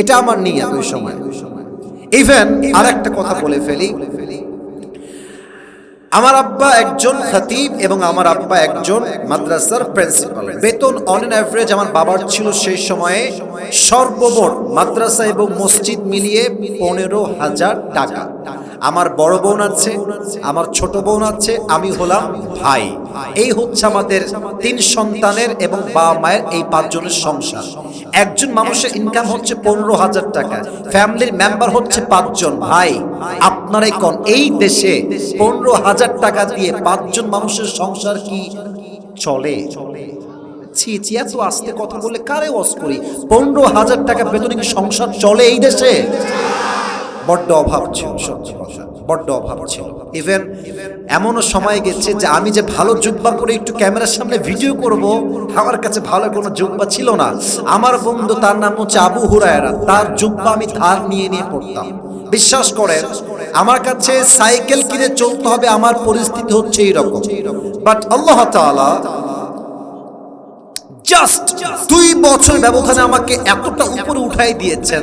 এটা আমার নিয়ে ওই সময়। ইভেন আর একটা কথা বলে ফেলি। আমার আব্বা একজন খতিব এবং আমার আব্বা একজন মাদ্রাসার প্রিন্সিপাল বেতন অন অ্যান অ্যাভারেজ আমার বাবার ছিল সেই সময়ে সর্বমোট মাদ্রাসা এবং মসজিদ মিলিয়ে পনেরো হাজার টাকা। আমার বড় বোন আছে, আমার ছোট বোন আছে, আমি হলাম ভাই। এই হচ্ছে আমাদের তিন সন্তানের এবং বাবা মায়ের এই পাঁচজনের সংসার। একজন মানুষের ইনকাম হচ্ছে পনেরো হাজার টাকা ফ্যামিলির মেম্বার হচ্ছে পাঁচজন। ভাই, আপনারাই কন, এই দেশে পনেরো হাজার টাকা দিয়ে পাঁচজন মানুষের সংসার কি চলে? ছি ছি, এত আস্তে কথা বলে কারে ওয়াজ করি? পনেরো হাজার টাকা বেতনে কি সংসার চলে এই দেশে? বড্ড অভাব ছিল, সত্যি কথা। বড্ড অভাব ছিল। ইভেন এমনও সময় গেছে যে আমি যে ভালো জুব্বা পরে একটু ক্যামেরার সামনে ভিডিও করব, আমার কাছে ভালো কোনো জুব্বা ছিল না। আমার বন্ধু তার নাম হচ্ছে আবু হুরায়রা। তার জুব্বা আমি ধার নিয়ে নিয়ে পড়তাম। বিশ্বাস করেন, আমার কাছে সাইকেল কিনে চলতে হবে, আমার পরিস্থিতি হচ্ছে এইরকম। বাট আল্লাহ তাআলা জাস্ট দুই বছর ব্যবধানে আমাকে এতটা উপরে উঠাই দিয়েছেন।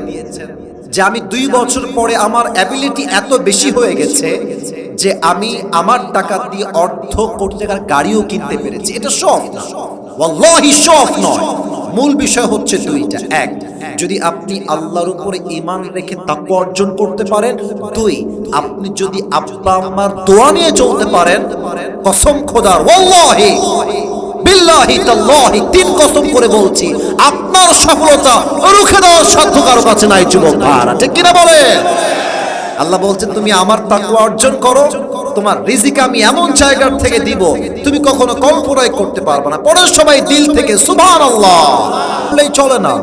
যে আমি দুই বছর পরে আমার অ্যাবিলিটি এত বেশি হয়ে গেছে যে আমি আমার টাকা দিয়ে অর্ধ কোটি টাকার গাড়িও কিনতে পেরেছি। এটা শখ ওয়াল্লাহি শখ নয়। মূল বিষয় হচ্ছে দুইটা। এক, যদি আপনি আল্লাহর উপরে ইমান রেখে তাকওয়া অর্জন করতে পারেন। দুই, আপনি যদি আব্বা আম্মার দোয়া নিয়ে চলতে পারেন। কসম খোদার ওয়াল্লাহি! আপনার সফলতা রুখে দেওয়ার সাধ্য কারও কাছে নাই বলে? আল্লাহ বলছেন, তুমি আমার তাকওয়া অর্জন করো, তোমার রিজিক আমি এমন জায়গার থেকে দিব, তুমি কখনো কল্পনাই করতে পারবে না। পরে সবাই দিল থেকে, সুবহানাল্লাহ, বললেই চলে না।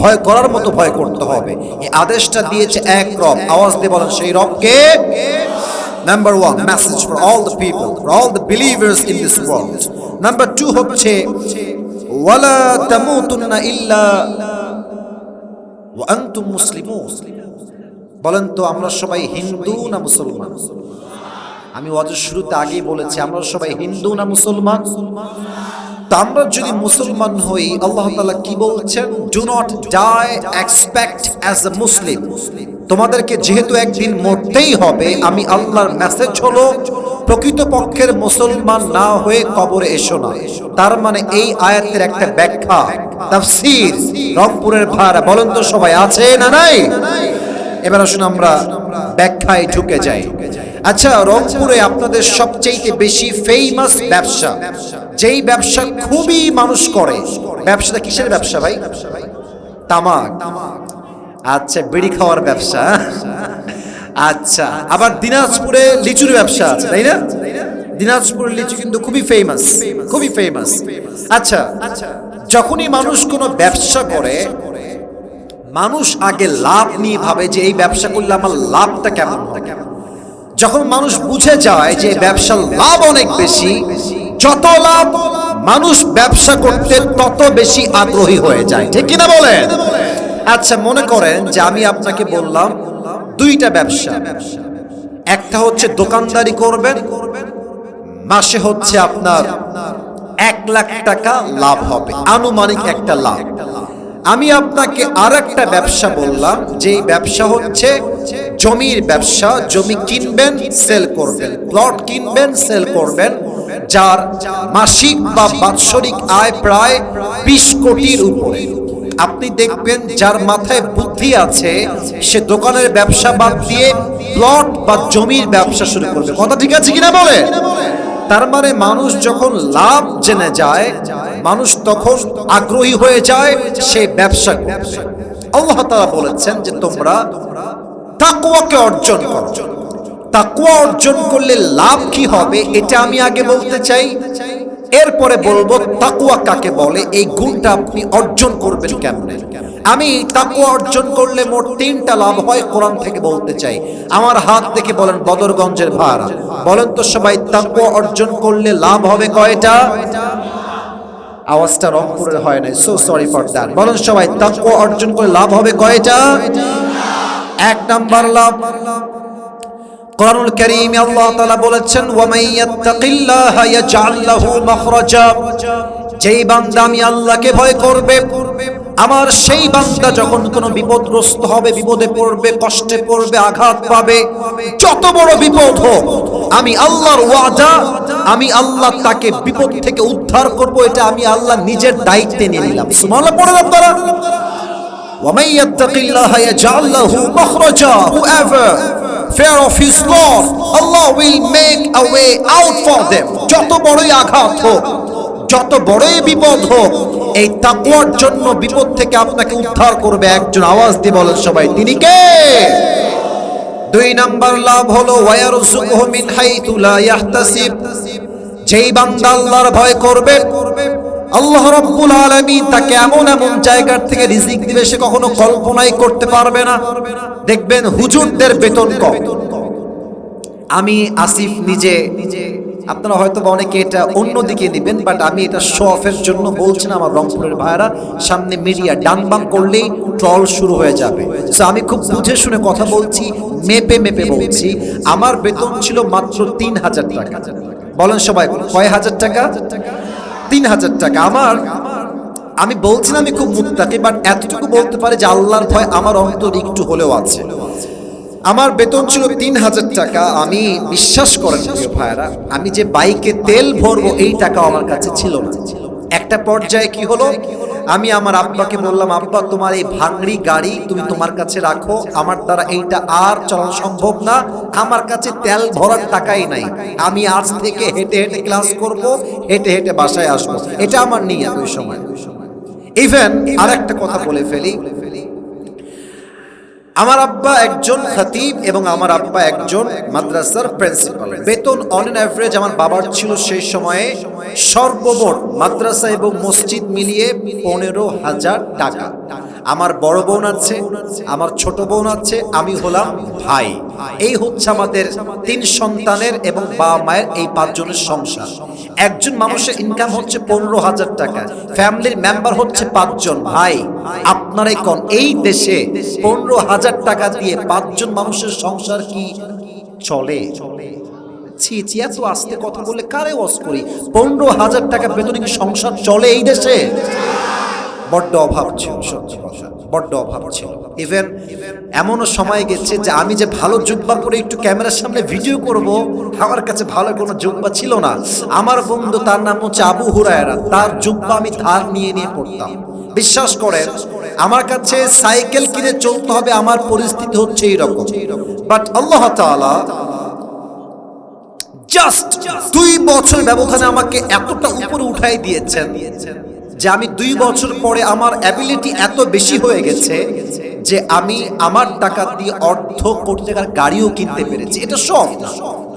ভয় করার মতো ভয় করতে হবে। এই আদেশটা দিয়েছে এক রব। আওয়াজ দিয়ে বলেন, সেই রবকে number one message for all the people for all the believers in this world number two হচ্ছে, ওয়ালা তামুতুন্না ইল্লা ওয়া মুসলিমুন। বলেন তো, আমরা সবাই হিন্দু না মুসলমান? আমি ওয়াজের শুরুতে আগেই বলেছি, আমরা সবাই হিন্দু না মুসলমান? তা আমরা যদি মুসলমান হই, আল্লাহ তাআলা কি বলছেন? Do not die expect as a Muslim তোমাদেরকে যেহেতু একদিন মরতেই হবে, আমি আল্লাহর মেসেজ হলো প্রকৃতপক্ষের মুসলমান না হয়ে কবরে এসো না। তার মানে এই আয়াতের একটা ব্যাখ্যা, তাফসীর, রংপুরের ভাড়া বলেন তো সবাই, আছে না নাই? এবার আসুন আমরা ব্যাখ্যায় ঢুকে যাই। আচ্ছা রংপুরে আপনাদের সবচেয়ে বেশি ফেমাস ব্যবসা, যেই ব্যবসা খুবই মানুষ করে, ব্যবসাটা কিসের ব্যবসা ভাই? তামাক। আচ্ছা বিড়ি খাওয়ার ব্যবসা আচ্ছা আবার দিনাজপুরে লিচুর ব্যবসা আছে, তাই না? দিনাজপুরের লিচু কিন্তু খুবই ফেমাস খুবই ফেমাস আচ্ছা আচ্ছা যখনই মানুষ কোনো ব্যবসা করে, মানুষ আগে লাভ নিয়ে ভাবে যে এই ব্যবসা করলে আমার লাভটা কেমন যখন মানুষ বুঝে যায় যে ব্যবসার লাভ অনেক বেশি, যত লাভ মানুষ ব্যবসা করতে তত বেশি আগ্রহী হয়ে যায়। ঠিক কিনা বলেন? আচ্ছা মনে করেন যে আমি আপনাকে বললাম দুইটা ব্যবসা। একটা হচ্ছে দোকানদারি করবেন মাসে হচ্ছে আপনার এক লাখ টাকা লাভ হবে, আনুমানিক একটা লাভ। আমি আপনাকে আর একটা ব্যবসা বললাম যে ব্যবসা হচ্ছে জমির ব্যবসা, জমি কিনবেন, সেল করবেন, প্লট কিনবেন, সেল করবেন, যার মাসিক বা বাৎসরিক আয় প্রায় বিশ কোটির উপরে। আপনি দেখবেন যার মাথায় বুদ্ধি আছে, সে দোকানের ব্যবসা বাদ দিয়ে প্লট বা জমির ব্যবসা শুরু করবে। কথা ঠিক আছে কিনা বলে? তার মানে মানুষ যখন লাভ জেনে যায়, মানুষ তখন আগ্রহী হয়ে যায়, সে ব্যবসা আল্লাহ তাআলা বলেছেন যে তোমরা তাকওয়াকে অর্জন করো। তাকওয়া অর্জন করলে লাভ কি হবে, এটা আমি আগে বলতে চাই। এরপরে বলব তাকুয়া কাকে বলে? এই গুণটা আপনি অর্জন করবেন কেমনে? আমি তাকুয়া অর্জন করলে মোট তিনটা লাভ হয়, কোরআন থেকে বলতে চাই। আমার হাত দেখে বলেন বদরগঞ্জের ভাড়া। বলেন তো সবাই তাকুয়া অর্জন করলে লাভ হবে কয়টা? আওয়াজটা রংপুরের হয় নাই। সো সরি ফর দ্যাট বলেন সবাই তাকুয়া অর্জন করে লাভ হবে কয়টা? এক নাম্বার লাভ। কোরআনুল কারীম আল্লাহ তাআলা বলেছেন ওয়া মান ইয়াত্তাকিল্লাহা ইয়াজআল লাহু মাখরাজা যেই বান্দা আমি আল্লাহকে ভয় করবে আমার সেই বান্দা যখন কোনো বিপদগ্রস্ত হবে বিপদে পড়বে কষ্টে পড়বে আঘাত পাবে যত বড় বিপদ হোক আমি আল্লাহর ওয়াদা আমি আল্লাহ তাকে বিপদ থেকে উদ্ধার করব এটা আমি আল্লাহ নিজের দায়িত্বে নিয়ে নিলাম সুবহানাল্লাহ পড়েন আপনারা ومن يتق الله يجعل له مخرجا whoever fear of his Lord Allah will make a way out for them. যত বড়ই আঘাত হোক, যত বড়ই বিপদ হোক, এই তাকওয়ার জন্য বিপদ থেকে আপনাকে উদ্ধার করবে একজন আওয়াজ দিয়ে বলেন সবাই, তিনি কে? দুই নাম্বার লাভ হলো ওয়ারযুকুহু মিন হাইতু লা ইয়াহতাসিব। যেই বান্দা আল্লাহর ভয় করবে আল্লাহ রাব্বুল আলামিন তাকে এমন এমন জায়গার থেকে রিজিক দিবে সে কখনো কল্পনাই করতে পারবে না। দেখবেন হুজুরদের বেতন কম। আমি আসিফ নিজে, আপনারা হয়তো বা অনেকে এটা অন্যদিকে নেবেন বাট আমি এটা শো অফের জন্য বলছি না আমার রংপুরের ভাইরা সামনে মিডিয়া ডান বাম করলেই ট্রল শুরু হয়ে যাবে। সো আমি খুব বুঝে শুনে কথা বলছি, মেপে মেপে বলছি। আমার বেতন ছিল মাত্র তিন হাজার টাকা। বলেন সবাই, কয় হাজার টাকা? তিন হাজার টাকা। আমার, আমি বলছি না আমি খুব মুক্তাকি বাট এতটুকু বলতে পারে যে আল্লাহর ভয় আমার অন্তর একটু হলেও আছে। আমার বেতন ছিল তিন হাজার টাকা। আমি বিশ্বাস করেন ভাইরা আমি যে বাইকে তেল ভরবো এই টাকা আমার কাছে ছিল না। একটা পর্যায়ে কি হলো? আমি আমার আব্বাকে বললাম, আব্বা, তোমার এই ভাঙড়ি গাড়ি তুমি তোমার কাছে রাখো। আমার দ্বারা এইটা আর চলা সম্ভব না। আমার কাছে তেল ভরার টাকাই নাই। আমি আজ থেকে হেঁটে হেঁটে ক্লাস করব, হেঁটে হেঁটে বাসায় আসব। এটা আমার নিয়ে ওই সময়। ইভেন আর একটা কথা বলে ফেলি। আমার আব্বা একজন খতিব এবং আমার আব্বা একজন মাদ্রাসার প্রিন্সিপাল। বেতন অন এন অ্যাভারেজ আমার বাবার ছিল সেই সময়ে সর্বমোট মাদ্রাসা এবং মসজিদ মিলিয়ে পনেরো হাজার টাকা। আমার বড় বোন আছে, আমার ছোট বোন আছে, আমি হলাম ভাই। এই হচ্ছে আমাদের তিন সন্তানের এবং বাবা মায়ের এই পাঁচজনের সংসার। একজন মানুষের ইনকাম হচ্ছে পনেরো হাজার টাকা ফ্যামিলির মেম্বার হচ্ছে পাঁচজন। ভাই, আপনারাই কন, এই দেশে পনেরো হাজার টাকা দিয়ে পাঁচজন মানুষের সংসার কি চলে? ছি ছি, এত আস্তে কথা বলে কারে ওয়াজ করি? পনেরো হাজার টাকা বেতনে কি সংসার চলে এই দেশে? বড্ড অভাব ছিল, সত্যি কথা। বড্ড অভাব ছিল। ইভেন এমনও সময় গেছে যে আমি যে ভালো জুব্বা পরে একটু ক্যামেরার সামনে ভিডিও করব, আমার কাছে ভালো কোনো জুব্বা ছিল না। আমার বন্ধু তার নাম হচ্ছে আবু হুরায়রা। তার জুব্বা আমি ধার নিয়ে নিয়ে পড়তাম। বিশ্বাস করেন, আমার কাছে সাইকেল কিনে চলতে হবে, আমার পরিস্থিতি হচ্ছে এইরকম। বাট আল্লাহ তাআলা জাস্ট দুই বছর ব্যবধানে আমাকে এতটা উপরে উঠাই দিয়েছেন। যে আমি দুই বছর পরে আমার অ্যাবিলিটি এত বেশি হয়ে গেছে যে আমি আমার টাকা দিয়ে অর্ধ কোটি টাকার গাড়িও কিনতে পেরেছি। এটা শখ না।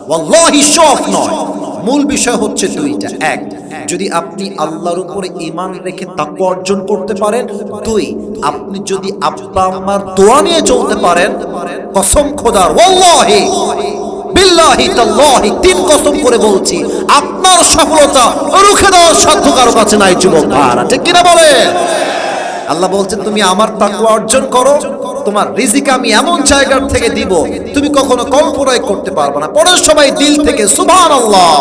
ওয়াল্লাহি শখ নয়। মূল বিষয় হচ্ছে দুইটা। এক, যদি আপনি আল্লাহর উপরে ইমান রেখে তাকওয়া অর্জন করতে পারেন। দুই, আপনি যদি আব্বা আম্মার দোয়া নিয়ে চলতে পারেন। কসম খোদার। ওয়াল্লাহি! যুবক বলে? আল্লাহ তুমি আমার অর্জন করো, তোমার আমি এমন জায়গার থেকে দিব, তুমি কখনো কল্পনায় করতে পারবে না। পরের সবাই দিল থেকে সুবহানাল্লাহ।